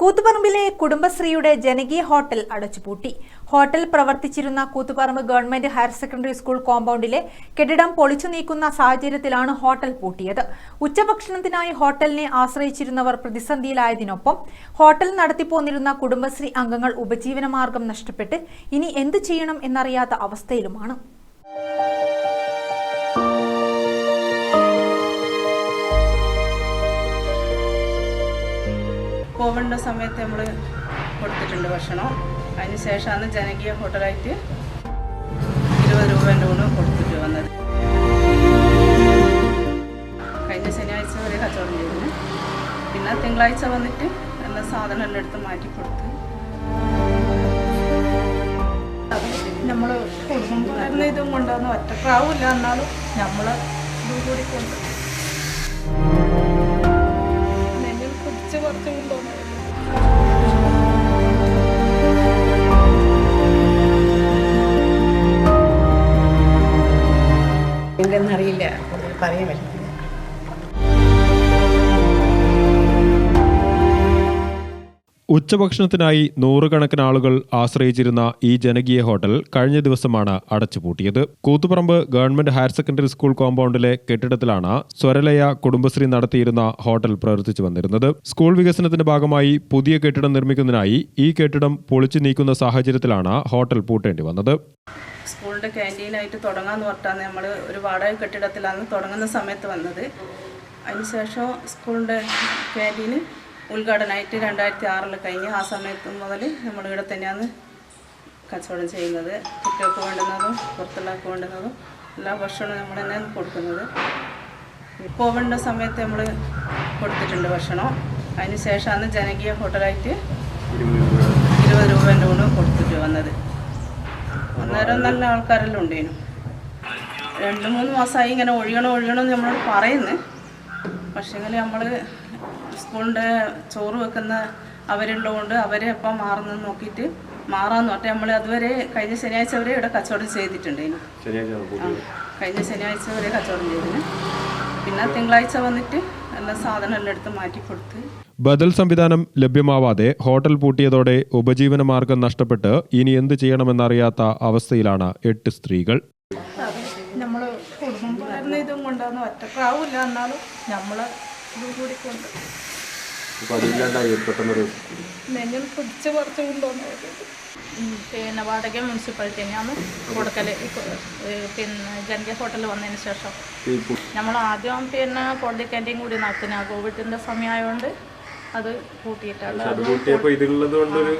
കൂത്തുപറമ്പിലെ കുടുംബശ്രീയുടെ ജനകീയ ഹോട്ടൽ അടച്ചുപൂട്ടി. ഹോട്ടൽ പ്രവർത്തിച്ചിരുന്ന Koothuparamba government higher secondary school കോമ്പൗണ്ടിലെ കെട്ടിടം പൊളിച്ചു നീക്കുന്ന സാഹചര്യത്തിലാണ് ഹോട്ടൽ പൂട്ടിയത്. ഉച്ചഭക്ഷണത്തിനായി ഹോട്ടലിനെ ആശ്രയിച്ചിരുന്നവർ പ്രതിസന്ധിയിലായതിനൊപ്പം ഹോട്ടൽ നടത്തിപ്പോന്നിരുന്ന കുടുംബശ്രീ അംഗങ്ങൾ ഉപജീവനമാർഗം നഷ്ടപ്പെട്ട് ഇനി എന്തു ചെയ്യണം എന്നറിയാത്ത അവസ്ഥയിലുമാണ്. കോവിഡിന്റെ സമയത്ത് നമ്മൾ കൊടുത്തിട്ടുണ്ട് ഭക്ഷണം. അതിന് ശേഷമാണ് ജനകീയ ഹോട്ടലായിട്ട് ഇരുപത് രൂപ ലോണ് കൊടുത്തിട്ട് വന്നത്. കഴിഞ്ഞ ശനിയാഴ്ച വരെ കച്ചവടം ചെയ്തിന്. പിന്നെ തിങ്കളാഴ്ച വന്നിട്ട് എല്ലാ സാധനം എല്ലാം എടുത്ത് മാറ്റി കൊടുത്ത്. നമ്മൾ കുടുംബം ഇതും കൊണ്ടുവന്ന് ഒറ്റക്കാവില്ല എന്നാലും നമ്മൾ ഇതും കൂടി കൊണ്ട് നെല്ലിൽ കുടിച്ച് കുറച്ച് കൊണ്ടുവന്നു. എന്തെന്നറിയില്ല പറയാൻ പറ്റില്ല ഉച്ചഭക്ഷണത്തിനായി നൂറുകണക്കിന് ആളുകൾ ആശ്രയിച്ചിരുന്ന ഈ ജനകീയ ഹോട്ടൽ കഴിഞ്ഞ ദിവസമാണ് അടച്ചുപൂട്ടിയത്. Koothuparamba government higher secondary school കോമ്പൗണ്ടിലെ കെട്ടിടത്തിലാണ് സ്വരലയ കുടുംബശ്രീ നടത്തിയിരുന്ന ഹോട്ടൽ പ്രവർത്തിച്ചു വന്നിരുന്നത്. സ്കൂൾ വികസനത്തിന്റെ ഭാഗമായി പുതിയ കെട്ടിടം നിർമ്മിക്കുന്നതിനായി ഈ കെട്ടിടം പൊളിച്ചു നീക്കുന്ന സാഹചര്യത്തിലാണ് ഹോട്ടൽ പൂട്ടേണ്ടി വന്നത്. സ്കൂളിന്റെ ക്യാന്റീനായിട്ട് തുടങ്ങാന്ന് പറഞ്ഞിട്ടാണ് നമ്മൾ ഒരു വാടക കെട്ടിടത്തിലാണ് തുടങ്ങുന്ന സമയത്ത് വന്നത്. അതിനുശേഷം സ്കൂളിന്റെ ക്യാന്റീന് ഉദ്ഘാടനമായിട്ട് രണ്ടായിരത്തി ആറിൽ കഴിഞ്ഞ് ആ സമയത്ത് മുതൽ നമ്മൾ ഇവിടെ തന്നെയാണ് കച്ചവടം ചെയ്യുന്നത്. കുട്ടികൾക്ക് വേണ്ടുന്നതും പുറത്തുള്ളവർക്ക് വേണ്ടുന്നതും എല്ലാ ഭക്ഷണവും നമ്മൾ തന്നെയാണ് കൊടുക്കുന്നത്. കോവിഡിന്റെ സമയത്ത് നമ്മൾ കൊടുത്തിട്ടുണ്ട് ഭക്ഷണം. അതിന് ശേഷമാണ് ജനകീയ ഹോട്ടലായിട്ട് ഇരുപത് രൂപ ലോണ് കൊടുത്തിട്ട് വന്നത്. അന്നേരം നല്ല ആൾക്കാരെല്ലാം ഉണ്ടേനു രണ്ട് മൂന്ന് മാസമായി ഇങ്ങനെ ഒഴിയണം ഒഴിയണം എന്ന് നമ്മളോട് പറയുന്നത് പക്ഷേങ്കിൽ നമ്മൾ സ്കൂളിന്റെ ചോറ് വെക്കുന്ന അവരുള്ളതുകൊണ്ട് അവരെ എപ്പം മാറുന്നെന്ന് നോക്കിയിട്ട് മാറാന്ന് പറഞ്ഞാൽ നമ്മൾ അതുവരെ കഴിഞ്ഞ ശനിയാഴ്ച വരെ ഇവിടെ കച്ചവടം ചെയ്തിട്ടുണ്ട് ഇനി. കഴിഞ്ഞ ശനിയാഴ്ച വരെ കച്ചവടം ചെയ്തിന്. പിന്നെ തിങ്കളാഴ്ച വന്നിട്ട് എല്ലാ സാധനം എല്ലാം എടുത്ത് മാറ്റി കൊടുത്ത്. ബദൽ സംവിധാനം ലഭ്യമാവാതെ ഹോട്ടൽ പൂട്ടിയതോടെ ഉപജീവന മാർഗം നഷ്ടപ്പെട്ട് ഇനി എന്ത് ചെയ്യണമെന്നറിയാത്ത അവസ്ഥയിലാണ് എട്ട് സ്ത്രീകൾ. നമ്മൾ കുടുംബം ഇതും കൊണ്ടുവന്ന് ഒറ്റക്കാവില്ല എന്നാലും നമ്മൾ ഇതും കൂടി കൊണ്ട് നെല്ലിൽ പിടിച്ച് കുറച്ച് കൊണ്ടുവന്നത് പിന്നെ വാടക മുനിസിപ്പാലിറ്റി തന്നെയാണ് കൊടുക്കൽ പിന്നെ ജനകീയ ഹോട്ടൽ വന്നതിന് ശേഷം. നമ്മൾ ആദ്യം പിന്നെ കോടതി ക്യാന്റീൻ കൂടി നടത്തുന്ന. കോവിഡിന്റെ സമയമായതുകൊണ്ട് അത് കൂട്ടിയിട്ടാണ്.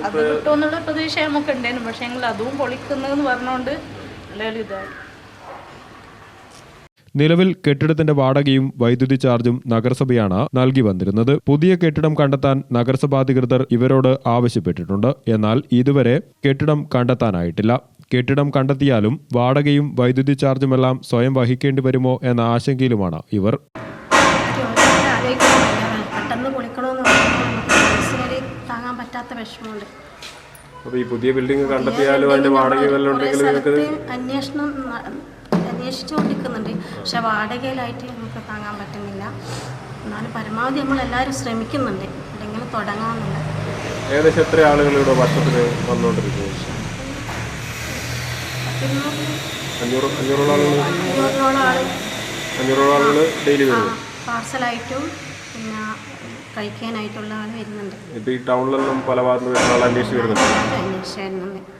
അത് കിട്ടുമെന്നുള്ള പ്രതീക്ഷ നമുക്ക് ഉണ്ടായിരുന്നു പക്ഷേ എങ്കിൽ അതും പൊളിക്കുന്നതെന്ന് പറഞ്ഞുകൊണ്ട് നല്ലൊരു ഇതായി. നിലവിൽ കെട്ടിടത്തിന്റെ വാടകയും വൈദ്യുതി ചാർജും നഗരസഭയാണ് നൽകി വന്നിരുന്നത്. പുതിയ കെട്ടിടം കണ്ടെത്താൻ നഗരസഭാധികൃതർ ഇവരോട് ആവശ്യപ്പെട്ടിട്ടുണ്ട്. എന്നാൽ ഇതുവരെ കെട്ടിടം കണ്ടെത്താനായിട്ടില്ല. കെട്ടിടം കണ്ടെത്തിയാലും വാടകയും വൈദ്യുതി ചാർജുമെല്ലാം സ്വയം വഹിക്കേണ്ടി വരുമോ എന്ന ആശങ്കയിലുമാണ് ഇവർ. ഈ പുതിയ ബിൽഡിംഗ് കണ്ടെത്തിയാലും അതിന്റെ വാടക അന്വേഷണം അന്വേഷിച്ചുകൊണ്ടിരിക്കുന്നുണ്ട്. പക്ഷെ വാടകയിലായിട്ട് നമുക്ക് താങ്ങാൻ പറ്റുന്നില്ല. എന്നാലും പരമാവധി നമ്മൾ എല്ലാവരും ശ്രമിക്കുന്നുണ്ട്. അല്ലെങ്കിൽ തുടങ്ങാമെന്നുണ്ട് ഏകദേശം എത്ര ആളുകൾ ഇവിടെ വർഷത്തിൽ വന്നുകൊണ്ടിരിക്കുന്നു? അഞ്ഞൂറ് അഞ്ഞൂറോളം ആളുകൾ? അഞ്ഞൂറോളം ഡെയിലി പാർസലായിട്ടും പിന്നെ കഴിക്കാനായിട്ടുള്ള ആൾ വരുന്നുണ്ട്. ഇപ്പൊ ഈ ടൗണിലെല്ലാം പല ഭാഗത്തുനിന്ന് വരുന്ന ആൾ അന്വേഷിച്ച് വരുന്നുണ്ട്?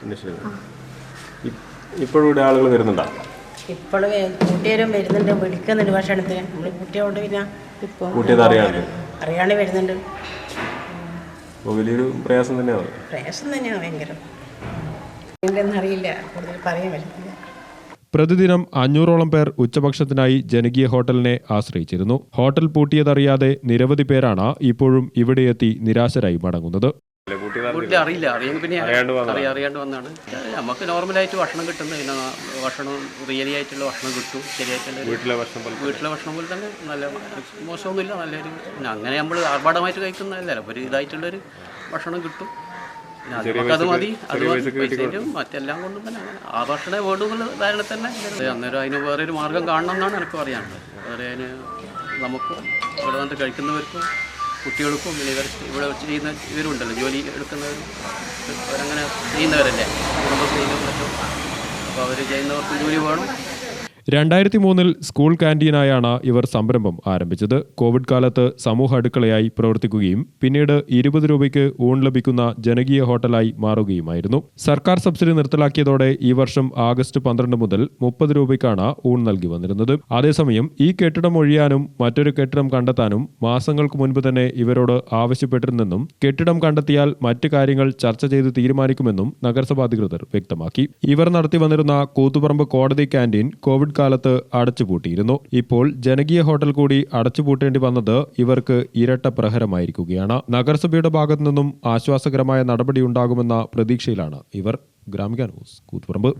അന്വേഷിച്ച് വരുന്നുണ്ട്. ഇപ്പോഴും ഇവിടെ ആളുകൾ വരുന്നുണ്ടോ? ഇപ്പോഴും കൂട്ടിയവരും വരുന്നുണ്ട്. വിളിക്കുന്നുണ്ട്. ഭക്ഷണത്തിന് നമ്മൾ കൂട്ടിയോണ്ട് പിന്നെ ഇപ്പം കൂട്ടിയത് അറിയാണ്ട് വരുന്നുണ്ട്. വലിയൊരു പ്രയാസം തന്നെയാണ്? പ്രയാസം തന്നെയാണ് ഭയങ്കര. അറിയില്ല. കൂടുതൽ പറയാൻ പറ്റില്ല പ്രതിദിനം അഞ്ഞൂറോളം പേർ ഉച്ചഭക്ഷണത്തിനായി ജനകീയ ഹോട്ടലിനെ ആശ്രയിച്ചിരുന്നു. ഹോട്ടൽ പൂട്ടിയതറിയാതെ നിരവധി പേരാണ് ഇപ്പോഴും ഇവിടെയെത്തി നിരാശരായി മടങ്ങുന്നത്. വീട്ടിൽ അറിയില്ല. അറിയാൻ പിന്നെ അറിയാം അറിയാണ്ട് വന്നാണ്. നമുക്ക് നോർമലായിട്ട് ഭക്ഷണം കിട്ടുന്ന പിന്നെ ഭക്ഷണം റിയലി ആയിട്ടുള്ള ഭക്ഷണം കിട്ടും. ശരിയായിട്ടുള്ള വീട്ടിലെ ഭക്ഷണം പോലെ വീട്ടിലെ ഭക്ഷണം പോലെ തന്നെ നല്ല മോശമൊന്നുമില്ല. നല്ലൊരു പിന്നെ അങ്ങനെ നമ്മൾ ആർഭാടമായിട്ട് കഴിക്കുന്നതല്ല. ഒരു ഇതായിട്ടുള്ളൊരു ഭക്ഷണം കിട്ടും. അത് മതി. അത് മതി. മറ്റെല്ലാം കൊണ്ടും തന്നെ അങ്ങനെ. ആ ഭക്ഷണേ വേണ്ടുള്ള ധാരണ തന്നെ അന്നേരം അതിന് വേറെ ഒരു മാർഗം കാണണം എന്നാണ് എനിക്ക് പറയാനുള്ളത്. വേറെ അതിന് നമുക്കും ഇവിടെ വന്നിട്ട് കഴിക്കുന്നവർക്കും കുട്ടികൾക്കും ഇവർ ഇവിടെ ചെയ്യുന്ന ഇവരുണ്ടല്ലോ ജോലി എടുക്കുന്നവരും അവരങ്ങനെ ചെയ്യുന്നവരല്ലേ? കുടുംബശ്രീയിലും മറ്റും. അപ്പോൾ അവർ ചെയ്യുന്നവർക്ക് ജോലി വേണം. രണ്ടായിരത്തി മൂന്നിൽ സ്കൂൾ ക്യാന്റീനായാണ് ഇവർ സംരംഭം ആരംഭിച്ചത്. കോവിഡ് കാലത്ത് സമൂഹ അടുക്കളയായി പ്രവർത്തിക്കുകയും പിന്നീട് ഇരുപത് രൂപയ്ക്ക് ഊൺ ലഭിക്കുന്ന ജനകീയ ഹോട്ടലായി മാറുകയുമായിരുന്നു. സർക്കാർ സബ്സിഡി നിർത്തലാക്കിയതോടെ ഈ വർഷം ആഗസ്റ്റ് പന്ത്രണ്ട് മുതൽ മുപ്പത് രൂപയ്ക്കാണ് ഊൺ നൽകി വന്നിരുന്നത്. അതേസമയം ഈ കെട്ടിടം ഒഴിയാനും മറ്റൊരു കെട്ടിടം കണ്ടെത്താനും മാസങ്ങൾക്ക് മുൻപ് തന്നെ ഇവരോട് ആവശ്യപ്പെട്ടിരുന്നെന്നും കെട്ടിടം കണ്ടെത്തിയാൽ മറ്റു കാര്യങ്ങൾ ചർച്ച ചെയ്ത് തീരുമാനിക്കുമെന്നും നഗരസഭാ അധികൃതർ വ്യക്തമാക്കി. ഇവർ നടത്തി വന്നിരുന്ന കൂത്തുപറമ്പ് കോടതി ക്യാന്റീൻ കോവിഡ് കാലത്ത് അടച്ചുപൂട്ടിയിരുന്നു. ഇപ്പോൾ ജനകീയ ഹോട്ടൽ കൂടി അടച്ചുപൂട്ടേണ്ടി വന്നത് ഇവർക്ക് ഇരട്ട പ്രഹരമായിരിക്കുകയാണ്. നഗരസഭയുടെ ഭാഗത്തു നിന്നും ആശ്വാസകരമായ നടപടി ഉണ്ടാകുമെന്ന പ്രതീക്ഷയിലാണ് ഇവർ. ഗ്രാമിക ന്യൂസ് കൂത്തുപറമ്പ്.